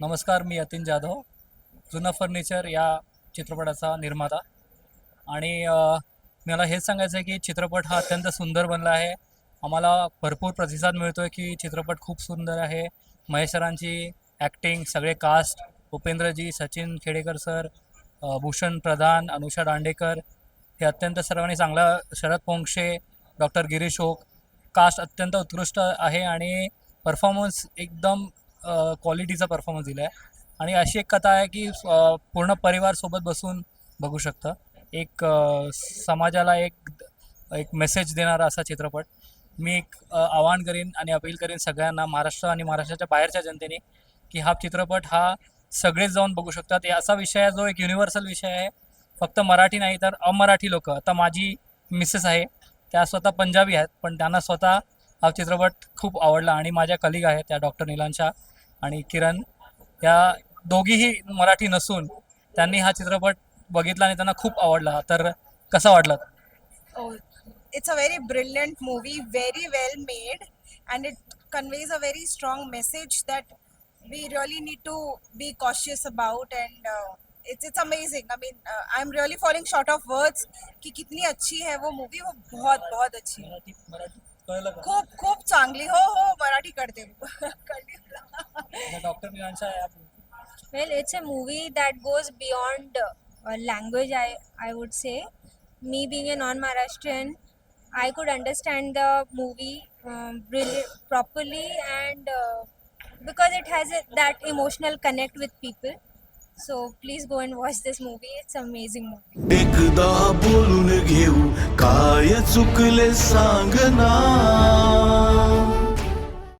नमस्कार मी यतीन जाधव जुनं फर्निचर या चित्रपटाचा निर्माता. आणि मला हेच सांगायचं आहे की चित्रपट हा अत्यंत सुंदर बनला आहे. आम्हाला भरपूर प्रतिसाद मिळतो आहे की चित्रपट खूप सुंदर आहे. महेश सरांची ॲक्टिंग सगळे कास्ट उपेंद्रजी सचिन खेडेकर सर भूषण प्रधान अनुषा दांडेकर हे अत्यंत सर्वांनी चांगला शरद पोंक्षे डॉक्टर गिरीश ओक कास्ट अत्यंत उत्कृष्ट आहे आणि परफॉर्मन्स एकदम क्वालिटीचा परफॉर्मन्स दिला आहे आणि अशी एक कथा आहे की पूर्ण परिवारसोबत बसून बघू शकतं. एक समाजाला एक एक मेसेज देणारा असा चित्रपट. मी एक आवाहन करीन आणि अपील करीन सगळ्यांना महाराष्ट्र आणि महाराष्ट्राच्या बाहेरच्या जनतेने की हा चित्रपट हा सगळेच जाऊन बघू शकतात. हे असा विषय आहे जो एक युनिव्हर्सल विषय आहे. फक्त मराठी नाही तर अमराठी लोक. आता माझी मिसेस आहे. त्या स्वतः पंजाबी आहेत पण त्यांना स्वतः हा चित्रपट खूप आवडला आणि माझ्या कलिग आहेत त्या डॉक्टर निलांशा. आणि किरण या दोघीही मराठी नसून त्यांनी हा चित्रपट बघितला आणि त्यांना खूप आवडला. तर कसा वाटला? It's a very brilliant movie very well made and it conveys a very strong message that we really need to be cautious about and it's it's amazing I mean I am really falling short of words की कितनी अच्छी है वो movie वो बहुत बहुत अच्छी खूप खूप चांगली हो हो मराठी करते करते मला. डॉक्टर निलांशा या Well, it's a movie that goes beyond uh, language, I, I would say. Me being a non Maharashtrian, I could understand the movie um, really properly and uh, because it has a, that emotional connect with people. So please go and watch this movie. It's an amazing movie. एकदा बोलून घेऊ काय चुकले सांग ना